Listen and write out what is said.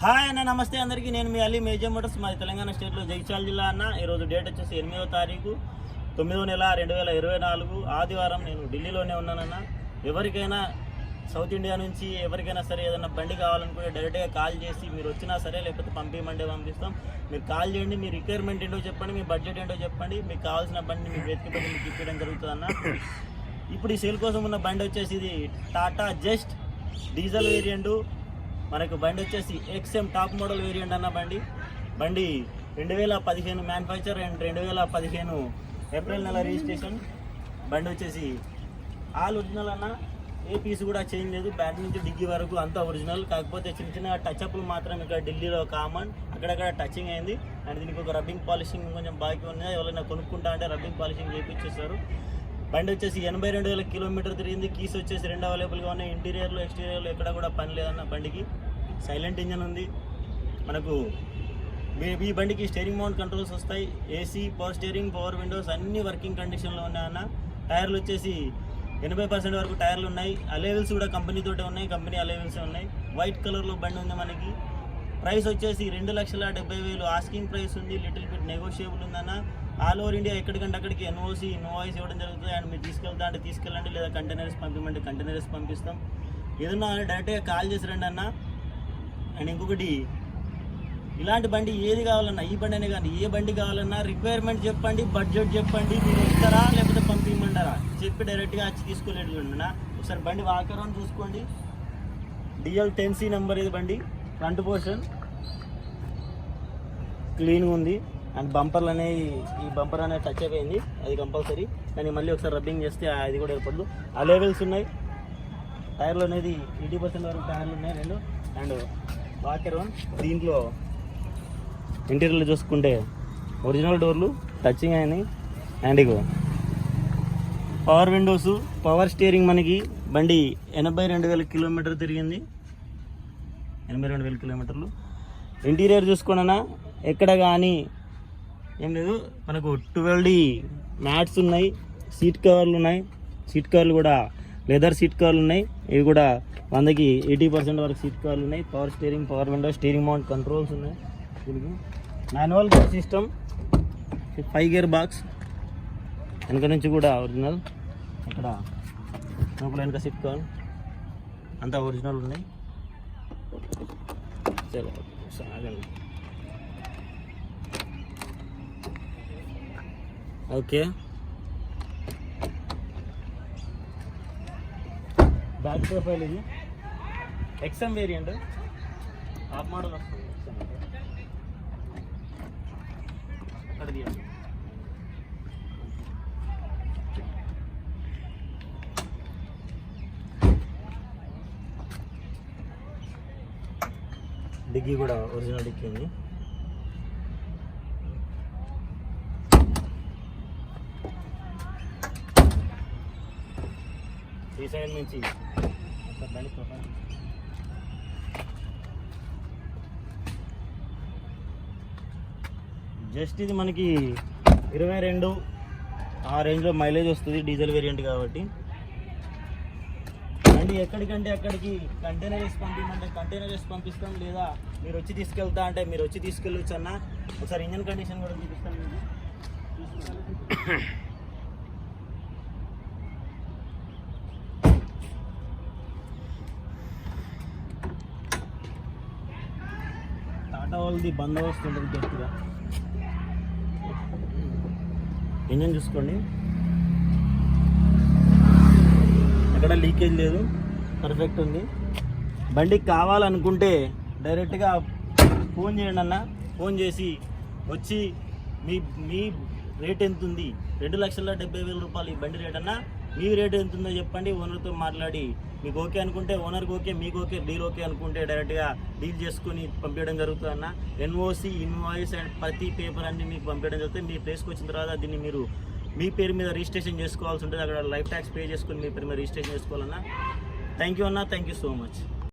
Hi అన్న నమస్తే అందరికీ. నేను మీ అలీ మేజర్ మోటార్స్ మాది తెలంగాణ స్టేట్లో జగిత్యాల జిల్లా అన్న. ఈరోజు డేట్ వచ్చేసి ఎనిమిదో తారీఖు తొమ్మిదో నెల రెండు వేల ఇరవై నాలుగు. ఆదివారం నేను ఢిల్లీలోనే ఉన్నానన్న. ఎవరికైనా సౌత్ ఇండియా నుంచి ఎవరికైనా సరే ఏదైనా బండి కావాలనుకుంటే డైరెక్ట్గా కాల్ చేసి మీరు వచ్చినా సరే లేకపోతే పంపించమంటే పంపిస్తాం. మీరు కాల్ చేయండి మీ రిక్వైర్మెంట్ ఏంటో చెప్పండి మీ బడ్జెట్ ఏంటో చెప్పండి. మీకు కావాల్సిన బండి మీకు వెతికి బండి మీకు ఇప్పించడం జరుగుతుంది అన్న ఇప్పుడు ఈ సేల్ కోసం ఉన్న బండి వచ్చేసి ఇది టాటా జస్ట్ డీజిల్ వేరియంటు. మనకు బండి వచ్చేసి ఎక్స్ఎం టాప్ మోడల్ వేరియంట్ అన్న బండి. బండి రెండు వేల పదిహేను మ్యానుఫ్యాక్చర్ అండ్ రెండు వేల పదిహేను ఏప్రిల్ నెల రిజిస్ట్రేషన్ బండి వచ్చేసి ఆల్ ఒరిజినల్ అన్న. ఏ పీస్ కూడా చేంజ్ లేదు. బ్యాట్ నుంచి డిగ్గి వరకు అంతా ఒరిజినల్ కాకపోతే చిన్న చిన్న టచ్అప్లు మాత్రం ఇక్కడ ఢిల్లీలో కామన్ అక్కడక్కడ టచింగ్ అయింది. అండ్ దీనికి ఒక రబ్బింగ్ పాలిషింగ్ కొంచెం బాకీ ఉన్నాయి. ఎవరైనా కొనుక్కుంటా అంటే రబ్బింగ్ పాలిషింగ్ చేయించేస్తారు బండి వచ్చేసి ఎనభై రెండు వేల కిలోమీటర్ తిరిగింది. కీస్ వచ్చేసి రెండు అవైలబుల్గా ఉన్నాయి. ఇంటీరియర్లో ఎక్స్టీరియర్లో ఎక్కడ కూడా పని లేదన్న బండికి. సైలెంట్ ఇంజన్ ఉంది. మనకు ఈ బండికి స్టీరింగ్ మౌంట్ కంట్రోల్స్ వస్తాయి. AC power steering power windows అన్ని వర్కింగ్ కండిషన్లో ఉన్నాయన్న టైర్లు వచ్చేసి ఎనభై పర్సెంట్ వరకు టైర్లు ఉన్నాయి. అలేవెల్స్ కూడా కంపెనీతోటే ఉన్నాయి. కంపెనీ అలేవెల్సే ఉన్నాయి. వైట్ కలర్లో బండి ఉంది మనకి. ప్రైస్ వచ్చేసి రెండు లక్షల డెబ్బై వేలు. ఆస్కింగ్ ప్రైస్ ఉంది లిటిల్ బిట్ నెగోషియబుల్ ఉందన్న. ఆల్ ఓవర్ ఇండియా ఎక్కడికంటే అక్కడికి ఎన్ఓసి ఇన్వాయిస్ ఇవ్వడం జరుగుతుంది. అండ్ మీరు తీసుకెళ్తా అంటే తీసుకెళ్ళండి లేదా కంటైనర్స్ పంపించమంటే కంటైనర్స్ పంపిస్తాం. ఏదన్నా డైరెక్ట్గా కాల్ చేసి రండి అన్న. అండ్ ఇంకొకటి ఇలాంటి బండి ఏది కావాలన్నా ఈ బండి అనే కానీ ఏ బండి కావాలన్నా రిక్వైర్మెంట్ చెప్పండి బడ్జెట్ చెప్పండి. మీరు ఇస్తారా లేకపోతే పంపించమంటారా చెప్పి డైరెక్ట్గా వచ్చి తీసుకోలేదు అన్న. ఒకసారి బండి వాకరం చూసుకోండి. డిఎల్ టెన్ సి నెంబర్ ఇది బండి? ఫ్రంట్ పోర్షన్ క్లీన్గా ఉంది. అండ్ బంపర్లు అనేవి ఈ బంపర్ అనేది టచ్ అయిపోయింది. అది కంపల్సరీ. కానీ మళ్ళీ ఒకసారి రబ్బింగ్ చేస్తే అది కూడా ఏర్పడదు. ఆ లెవెల్స్ ఉన్నాయి. టైర్లు అనేది ఎయిటీ పర్సెంట్ వరకు టైర్లు ఉన్నాయి రెండు. And walker one. దీంట్లో ఇంటీరియర్లు చూసుకుంటే ఒరిజినల్ డోర్లు టచింగ్ అయినాయి. అండ్ ఇగో పవర్ విండోస్ పవర్ స్టీరింగ్ మనకి బండి ఎనభై రెండు వేల కిలోమీటర్ తిరిగింది. ఎనభై రెండు వేల కిలోమీటర్లు. ఇంటీరియర్ చూసుకున్నా ఎక్కడ కానీ ఏం లేదు. మనకు ట్వెల్వ్ డి మ్యాట్స్ ఉన్నాయి సీట్ కవర్లు ఉన్నాయి. సీట్ కవర్లు కూడా లెదర్ సీట్ కవర్లు ఉన్నాయి. ఇవి కూడా వందకి ఎయిటీ పర్సెంట్ వరకు సీట్ కవర్లు ఉన్నాయి. Power steering power window steering mount controls ఉన్నాయి. దీనికి manual gear system five gear box. వెనక నుంచి కూడా ఒరిజినల్. ఇక్కడ లోపల వెనక సీట్ కవర్. అంతా ఒరిజినల్ ఉన్నాయి. చలో ఆగండి ఓకే బ్యాక్ ప్రొఫైల్ ఇది ఎక్స్ఎం వేరియంట్ టాప్ మోడల్ వస్తుంది XM అంటే. అక్కడ తీయండి డిగ్గీ కూడా ఒరిజినల్ డిక్కీ ఉంది. ఈ సైడ్ నుంచి బండి జస్ట్ ఇది మనకి ఇరవై రెండు ఆ రేంజ్లో మైలేజ్ వస్తుంది డీజిల్ వేరియంట్ కాబట్టి. అండ్ ఎక్కడికంటే అక్కడికి కంటైనర్ వేసి పంపించమంటే కంటైనర్ వేసి పంపిస్తాం లేదా మీరు వచ్చి తీసుకెళ్తా అంటే మీరు వచ్చి తీసుకెళ్ళొచ్చు అన్న ఒకసారి ఇంజన్ కండిషన్ కూడా చూపిస్తాం మీకు. టాటా వాళ్ళది బందోబస్తు ఉంటుంది గట్టిగా. ఇంజన్ చూసుకోండి. ఎక్కడ లీకేజ్ లేదు. పర్ఫెక్ట్ ఉంది. బండి కావాలనుకుంటే డైరెక్ట్గా ఫోన్ చేయండి అన్న. ఫోన్ చేసి వచ్చి మీ మీ రేట్ ఎంత ఉంది రెండు లక్షల డెబ్బై వేల రూపాయలు ఈ బండి రేట్ అన్న. మీ రేట్ ఎంత ఉందో చెప్పండి ఓనర్తో మాట్లాడి. మీకు ఓకే అనుకుంటే ఓనర్కి ఓకే మీకు ఓకే డీల్ ఓకే అనుకుంటే డైరెక్ట్గా డీల్ చేసుకుని పంపించడం జరుగుతుంది అన్న. ఎన్ఓసి ఇన్వాయిస్ అండ్ ప్రతి పేపర్ అన్ని మీకు పంపించడం జరుగుతుంది. మీ ప్లేస్కి వచ్చిన తర్వాత దీన్ని మీరు మీ పేరు మీద రిజిస్ట్రేషన్ చేసుకోవాల్సి ఉంటుంది. అక్కడ లైఫ్ ట్యాక్స్ పే చేసుకుని మీ పేరు మీద రిజిస్ట్రేషన్ చేసుకోవాలన్నా. థ్యాంక్ యూ అన్న థ్యాంక్ యూ సో మచ్